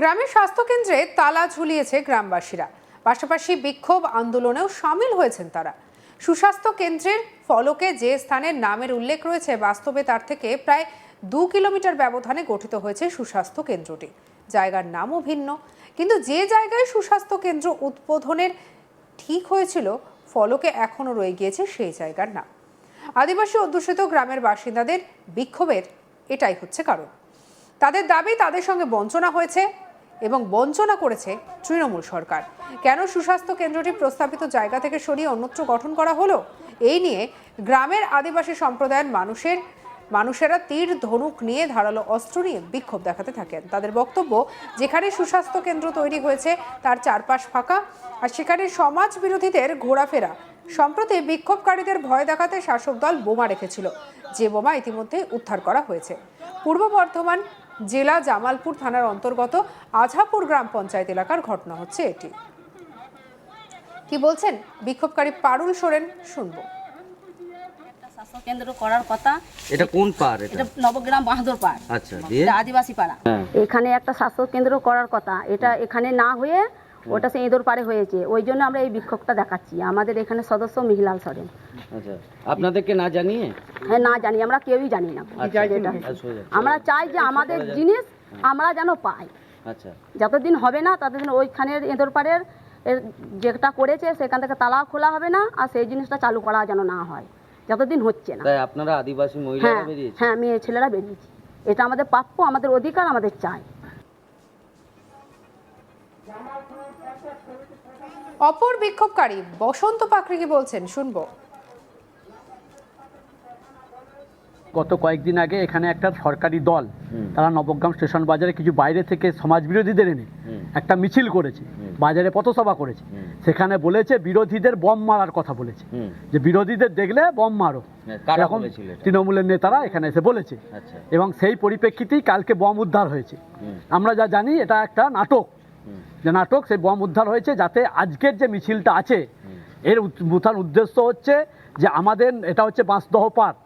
গ্রামের স্বাস্থ্যকেন্দ্রে তালা ঝুলিয়েছে গ্রামবাসীরা। পাশাপাশি বিক্ষোভ আন্দোলনেও সামিল হয়েছেন তারা। সুস্বাস্থ্য কেন্দ্রের ফলকে যে স্থানের নামের উল্লেখ রয়েছে, বাস্তবে তার থেকে প্রায় দু কিলোমিটার ব্যবধানে গঠিত হয়েছে সুস্বাস্থ্য কেন্দ্রটি। জায়গার নামও ভিন্ন, কিন্তু যে জায়গায় সুস্বাস্থ্য কেন্দ্র উদ্বোধনের ঠিক হয়েছিল, ফলকে এখনও রয়ে গিয়েছে সেই জায়গার নাম। আদিবাসী অধ্যুষিত গ্রামের বাসিন্দাদের বিক্ষোভের এটাই হচ্ছে কারণ। তাদের দাবি, তাদের সঙ্গে বঞ্চনা হয়েছে এবং বঞ্চনা করেছে তৃণমূল সরকার। কেন সুস্বাস্থ্য কেন্দ্রটি প্রস্তাবিত জায়গা থেকে সরিয়ে অন্যত্র গঠন করা হলো? এই নিয়ে গ্রামের আদিবাসী সম্প্রদায়ের মানুষের, মানুষেরা তীর ধনুক নিয়ে ধারালো অস্ত্র নিয়ে বিক্ষোভ দেখাতে থাকেন। তাদের বক্তব্য, যেখানে সুস্বাস্থ্য কেন্দ্র তৈরি হয়েছে তার চারপাশ ফাঁকা, আর সেখানে সমাজ বিরোধীদের ঘোরাফেরা। সম্প্রতি বিক্ষোভকারীদের ভয় দেখাতে শাসক দল বোমা রেখেছিল, যে বোমা ইতিমধ্যে উদ্ধার করা হয়েছে। পূর্ব বর্ধমান জেলা জামালপুর থানার অন্তর্গত আঝাপুর গ্রাম পঞ্চায়েত এলাকার ঘটনা হচ্ছে এটি। কি বলছেন? বিক্ষোভকারী পারুল সোরেন শুনব। একটা স্বাস্থ্য কেন্দ্র করার কথা। এটা কোন পার এটা? নবগ্রাম বাহাদুর পার আচ্ছা আদিবাসী পাড়া। এখানে একটা স্বাস্থ্য কেন্দ্র করার কথা। এটা এখানে না হয়ে ওটা সে ইঁদুর পাড়ে হয়েছে। ওই জন্য আমরা এই বিক্ষোভটা দেখাচ্ছি। আমাদের এখানে সদস্য মিহিলাল সরেন। আচ্ছা। আপনাদেরকে না জানিয়ে? হ্যাঁ না জানি। আমরা কেউই জানি না। আচ্ছা। যেটা আচ্ছা, আমরা চাই যে আমাদের জিনিস আমরা যেন পাই। আচ্ছা। যতদিন হবে না ততদিন ওইখানের ইঁদুর পাড়ের যেটা করেছে সেখান থেকে তালা খোলা হবে না আর সেই জিনিসটা চালু করা যেন না হয়। যতদিন হচ্ছে না। তাই আপনারা আদিবাসী হ্যাঁ মহিলারা বেরিয়েছে হ্যাঁ মেয়ে ছেলেরা বেরিয়েছে। এটা আমাদের প্রাপ্য আমাদের অধিকার আমাদের চাই। অপর বিক্ষোভকারী বসন্ত পাকড়ি কি বলছেন শুনব। গত কয়েকদিন আগে এখানে একটা সরকারি দল তারা নবগ্রাম স্টেশন বাজারে কিছু বাইরে থেকে সমাজ বিরোধীদের এনে একটা মিছিল করেছে বাজারে পথসভা করেছে। সেখানে বলেছে বিরোধীদের বম মারার কথা বলেছে। যে বিরোধীদের দেখলে বম মারো। হ্যাঁ, এরকম তৃণমূলের নেতারা এখানে এসে বলেছে। আচ্ছা। এবং সেই পরিপ্রেক্ষিতেই কালকে বম উদ্ধার হয়েছে। আমরা যা জানি এটা একটা নাটক। যে নাটক সেই বম উদ্ধার হয়েছে যাতে আজকের যে মিছিলটা আছে এর প্রধান উদ্দেশ্য হচ্ছে যে আমাদের এটা হচ্ছে বাঁশদহ পাড়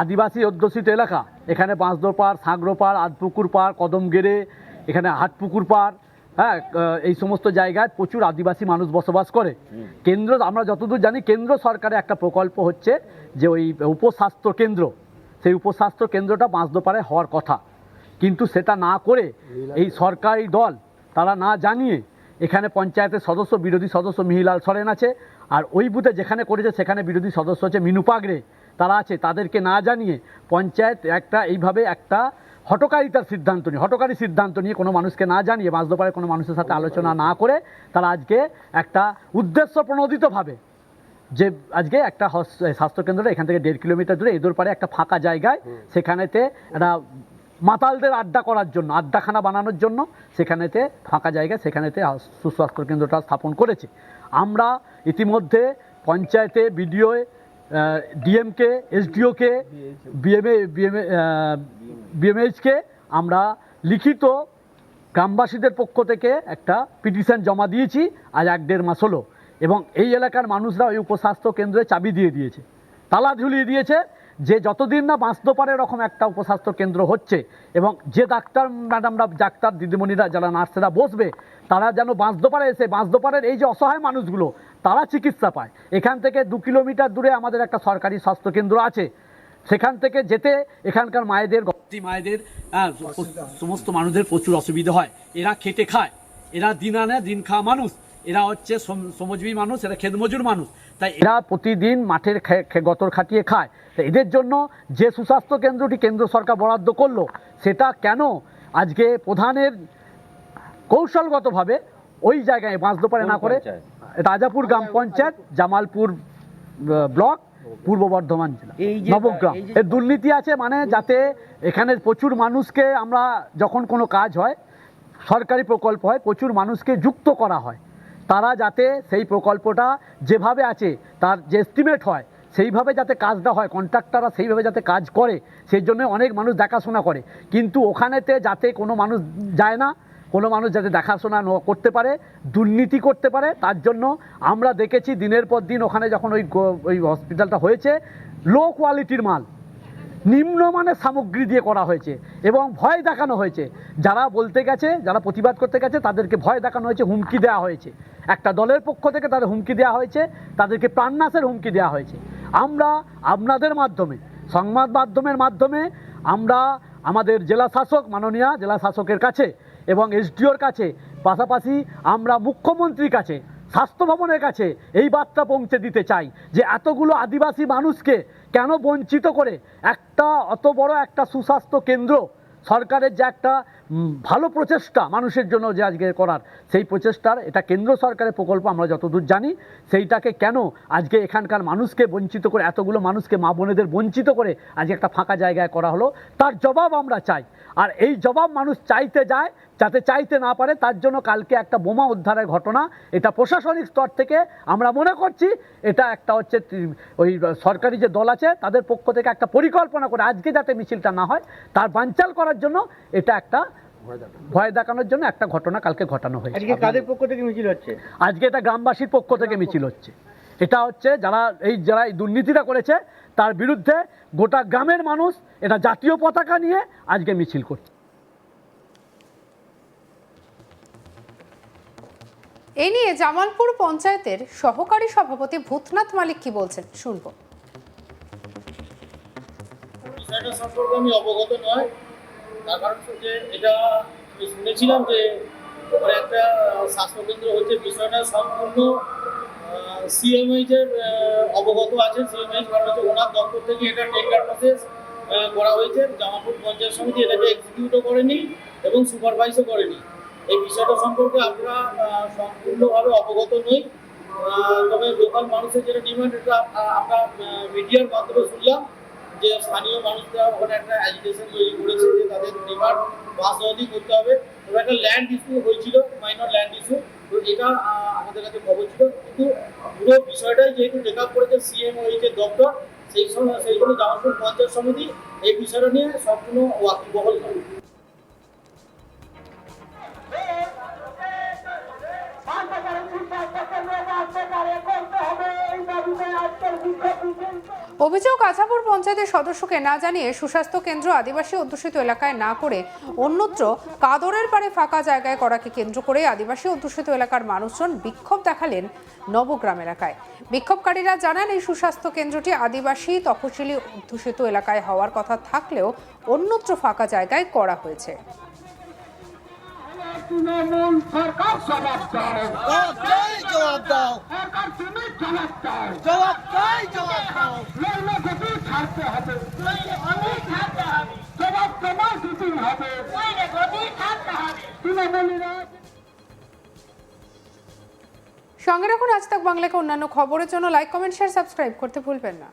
আদিবাসী অধ্যুষিত এলাকা এখানে বাঁশদহ পাড় সাঁকড়ো পাড় আধপুকুর পাড় কদমগেড়ে এখানে হাটপুকুর পাড় হ্যাঁ এই সমস্ত জায়গায় প্রচুর আদিবাসী মানুষ বসবাস করে। কেন্দ্র আমরা যতদূর জানি কেন্দ্র সরকারের একটা প্রকল্প হচ্ছে যে ওই উপস্বাস্থ্য কেন্দ্র। সেই উপস্বাস্থ্য কেন্দ্রটা বাঁশদোপাড়ে হওয়ার কথা। কিন্তু সেটা না করে এই সরকারি দল তারা না জানিয়ে এখানে পঞ্চায়েতের সদস্য বিরোধী সদস্য মিহিলাল সরেন আছে। আর ওই বুথে যেখানে করেছে সেখানে বিরোধী সদস্য হচ্ছে মিনু পাগড়ে। তারা আছে তাদেরকে না জানিয়ে পঞ্চায়েত একটা এইভাবে একটা হটকারিতার সিদ্ধান্ত নিয়ে হটকারী সিদ্ধান্ত নিয়ে কোনো মানুষকে না জানিয়ে বাঁচদোপাড়ে কোনো মানুষের সাথে আলোচনা না করে তারা আজকে একটা উদ্দেশ্য প্রণোদিতভাবে যে আজকে একটা হস- স্বাস্থ্যকেন্দ্র এখান থেকে দেড় কিলোমিটার দূরে এদোর পারে একটা ফাঁকা জায়গায় সেখানেতে একটা মাতালদের আড্ডা করার জন্য, আড্ডাখানা বানানোর জন্য সেখানেতে ফাঁকা জায়গা, সেখানেতে সুস্বাস্থ্য কেন্দ্রটা স্থাপন করেছে। আমরা ইতিমধ্যে পঞ্চায়েতে বিডিও ডিএমকে, এসডিওকে, বিএমএ বিএমএ বিএমএইচকে আমরা লিখিত গ্রামবাসীদের পক্ষ থেকে একটা পিটিশন জমা দিয়েছি, আজ এক দেড় মাস হলো। এবং এই এলাকার মানুষরা ওই উপস্বাস্থ্য কেন্দ্রে চাবি দিয়ে দিয়েছে। তালা ঝুলিয়ে দিয়েছে যে যতদিন না বাঁচতে পারে এরকম একটা উপস্বাস্থ্য কেন্দ্র হচ্ছে এবং যে ডাক্তার ম্যাডামরা ডাক্তার দিদিমণিরা যারা নার্সেরা বসবে তারা যেন বাঁচদোপাড়ে এসে বাঁচদোপাড়ের এই যে অসহায় মানুষগুলো তারা চিকিৎসা পায়। এখান থেকে দু কিলোমিটার দূরে আমাদের একটা সরকারি স্বাস্থ্যকেন্দ্র আছে। সেখান থেকে যেতে এখানকার মায়েদের গর্ভবতী মায়েদের হ্যাঁ, সমস্ত মানুষদের প্রচুর অসুবিধা হয়। এরা খেটে খায়। এরা দিন আনে দিন খাওয়া মানুষ। এরা হচ্ছে শ্রম- শ্রমজীবী মানুষ এরা খেতমজুর মানুষ। তাই এরা প্রতিদিন মাঠের গতর খাটিয়ে খায়। তাই এদের জন্য যে সুস্বাস্থ্য কেন্দ্রটি কেন্দ্র সরকার বরাদ্দ করল সেটা কেন আজকে প্রধানের কৌশলগতভাবে ওই জায়গায় বাঁচদোপারে না করে রাজাপুর গ্রাম পঞ্চায়েত জামালপুর ব্লক পূর্ব বর্ধমান জেলা এই নবগ্রাম। এর দুর্নীতি আছে মানে যাতে এখানে প্রচুর মানুষকে আমরা যখন কোনো কাজ হয় সরকারি প্রকল্প হয় প্রচুর মানুষকে যুক্ত করা হয়। তারা যাতে সেই প্রকল্পটা যেভাবে আছে, তার যে এস্টিমেট হয়, সেইভাবে যাতে কাজটা হয় কন্ট্রাক্টররা সেইভাবে যাতে কাজ করে, সেই জন্য অনেক মানুষ দেখাশোনা করে। কিন্তু ওখানেতে যাতে কোনো মানুষ যায় না, কোনো মানুষ যাতে দেখাশোনা করতে পারে, দুর্নীতি করতে পারে, তার জন্য আমরা দেখেছি দিনের পর দিন ওখানে যখন ওই ওই হসপিটালটা হয়েছে লো কোয়ালিটির মাল, নিম্নমানের সামগ্রী দিয়ে করা হয়েছে এবং ভয় দেখানো হয়েছে। যারা বলতে গেছে, যারা প্রতিবাদ করতে গেছে, তাদেরকে ভয় দেখানো হয়েছে, হুমকি দেওয়া হয়েছে। একটা দলের পক্ষ থেকে তাদের হুমকি দেওয়া হয়েছে, তাদেরকে প্রাণনাশের হুমকি দেওয়া হয়েছে। আমরা আপনাদের মাধ্যমে, সংবাদ মাধ্যমের মাধ্যমে আমরা আমাদের জেলা শাসক মাননীয়, জেলা শাসকের কাছে এবং এসডিওর কাছে, পাশাপাশি আমরা মুখ্যমন্ত্রীর কাছে, স্বাস্থ্য ভবনের কাছে এই বার্তা পৌঁছে দিতে চাই যে এতগুলো আদিবাসী মানুষকে কেন বঞ্চিত করে একটা অত বড় একটা সুস্বাস্থ্য কেন্দ্র, সরকারের যে একটা ভালো প্রচেষ্টা মানুষের জন্য যে আজকে করার। সেই প্রচেষ্টার এটা কেন্দ্র সরকারের প্রকল্প, আমরা যতদূর জানি, সেইটাকে কেন আজকে এখানকার মানুষকে বঞ্চিত করে, এতগুলো মানুষকে মা বোনেদের বঞ্চিত করে আজকে একটা ফাঁকা জায়গায় করা হলো, তার জবাব আমরা চাই। আর এই জবাব মানুষ চাইতে যায়, যাতে চাইতে না পারে, তার জন্য কালকে একটা বোমা উদ্ধারের ঘটনা, এটা প্রশাসনিক স্তর থেকে আমরা মনে করছি, এটা একটা হচ্ছে ওই সরকারি যে দল আছে, তাদের পক্ষ থেকে একটা পরিকল্পনা করে আজকে যাতে মিছিলটা না হয়, তার বানচাল করার জন্য এটা একটা ভয় দেখানোর জন্য একটা ঘটনা কালকে ঘটানো হয়েছে। আজকে কাদের পক্ষ থেকে মিছিল হচ্ছে? আজকে এটা গ্রামবাসীর পক্ষ থেকে মিছিল হচ্ছে। এটা হচ্ছে যারা এই যারা এই দুর্নীতিটা করেছে তার বিরুদ্ধে গোটা গ্রামের মানুষ এটা জাতীয় পতাকা নিয়ে আজকে মিছিল করছে। এ নিয়ে জামালপুর পঞ্চায়েতের সহকারী সভাপতি ভূতনাথ মালিক কি বলছেন শুনব। সম্পর্কে আমি অবগত নয়। তার কারণ হচ্ছে এটা আমি শুনেছিলাম যে ওখানে একটা স্বাস্থ্যকেন্দ্র হচ্ছে বিষয়টা সম্পূর্ণ সিএমএইচ এর আহ, অবগত আছে। সিএমএইচ কারণ হচ্ছে ওনার দপ্তর থেকে এটা টেন্ডার প্রসেস করা হয়েছে। জামালপুর পঞ্চায়েত সমিতি এটাকে এক্সিকিউটও করেনি এবং সুপারভাইজও করেনি। এই বিষয়টা সম্পর্কে আমরা সম্পূর্ণভাবে অবগত নই। তবে লোকাল মানুষের যেটা ডিমান্ড এটা আমরা মিডিয়ার মাধ্যমে শুনলাম। যে স্থানীয় মানুষরা ওখানে একটা অ্যাজিটেশন তৈরি করেছে যে তাদের ডিমান্ড বাসবাদী করতে হবে। তবে একটা ল্যান্ড ইস্যু হয়েছিল মাইনর ল্যান্ড ইস্যু তো এটা আমাদের কাছে খবর ছিল। কিন্তু পুরো বিষয়টাই যেহেতু টেক আপ করেছে সিএম হয়েছে দপ্তর, সেই সময় সেই জন্য জামালপুর পঞ্চায়েত সমিতি এই বিষয়টা নিয়ে সম্পূর্ণ ওয়াকিবহল নয়। অভিযোগ আছাপুর পঞ্চায়েতের সদস্যকে না জানিয়ে সুস্বাস্থ্য কেন্দ্র আদিবাসী অধ্যুষিত এলাকায় না করে অন্যত্র কাদরের পারে ফাঁকা জায়গায় করাকে কেন্দ্র করে আদিবাসী অধ্যুষিত এলাকার মানুষজন বিক্ষোভ দেখালেন নবগ্রাম এলাকায়। বিক্ষোভকারীরা জানান, এই সুস্বাস্থ্য কেন্দ্রটি আদিবাসী, তফসিলি অধ্যুষিত এলাকায় হওয়ার কথা থাকলেও অন্যত্র ফাঁকা জায়গায় করা হয়েছে। তৃণমূল সরকার জবাব দাও। জবাব জবাব দাও। সরকার তুমি জবাব দাও। জবাব চাই জবাব দাও। দুটি ছাড়তে হবে। গদি ছাড়তে হবে। জবাব তোমার দিতে হবে। গদি ছাড়তে হবে। তৃণমূলীরা সঙ্গে রাখুন আজ তাক বাংলাকে অন্যান্য খবরের জন্য। লাইক কমেন্ট শেয়ার সাবস্ক্রাইব করতে ভুলবেন না।